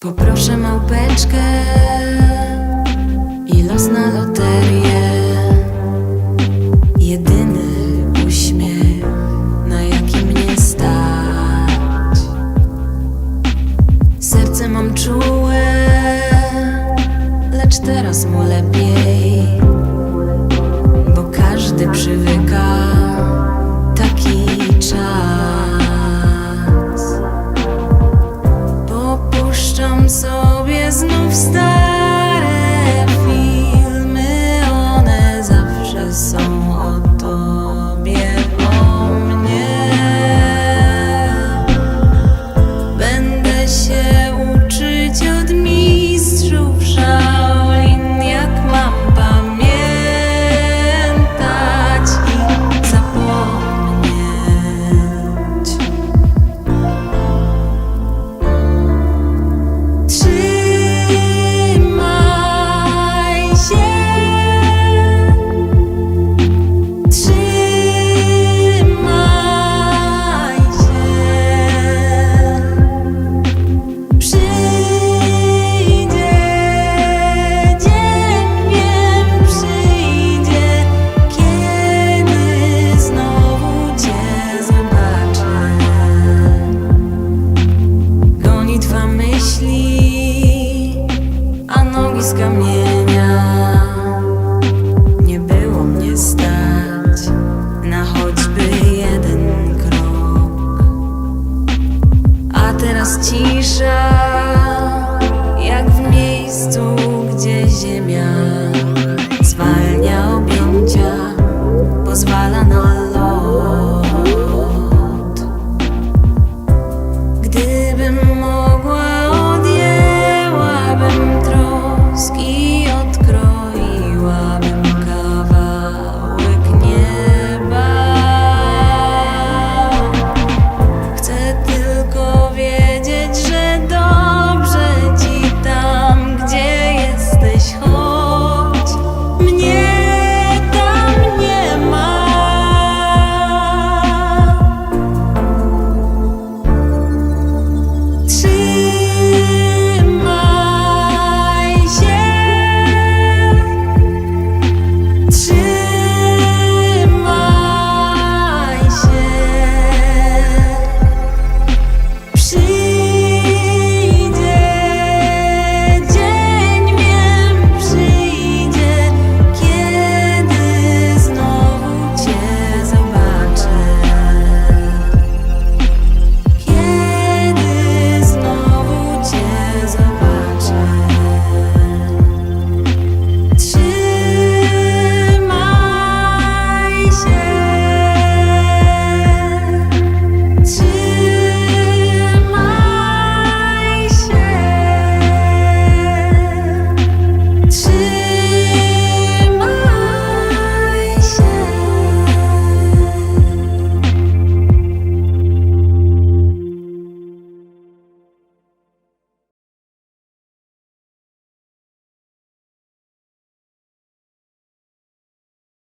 Poproszę małpeczkę i los na loterię. Jedyny uśmiech, na jaki mnie stać. Serce mam czułe, lecz teraz mu lepiej, bo każdy przywyka.